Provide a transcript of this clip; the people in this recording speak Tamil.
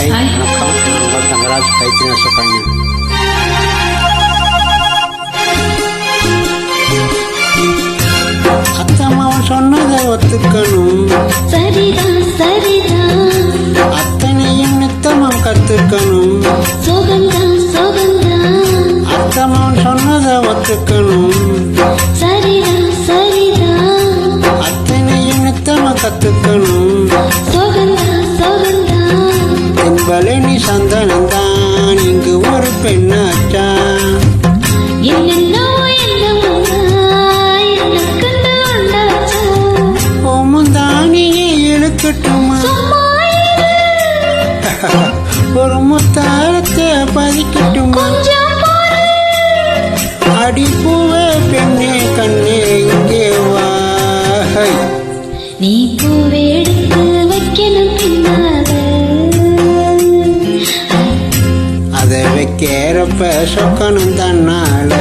ஹாய். வணக்கம் உங்கள் தங்கராஜ் கைத்திரி நெசப்பாங்க அத்தம்மாவன் சொன்னதை ஒத்துக்கணும் சரிதான் சரிதான் அத்தனையும் நித்தமும் கத்துக்கணும் சோகந்தான் சோகந்தான் அத்தம்மாவன் சொன்னதை ஒத்துக்கணும் சரிதான் சரிதான் அத்தனையும் நித்தமும் கத்துக்கணும் தென்பழனி சந்தனந்தான். இங்கு ஒரு பெண்ணாச்சா? ஓமுந்தானியே இழுக்கட்டுமா? ஒரு முத்தாரத்தை பதிக்கட்டுமா. அடிப்பூவே பெண்ணே கண்ணே இங்கே வா. ஹை. நீ பூவெடுத்து வைக்கணும் பின்னால. கேரப்ப சொக்கணும் தன்னால.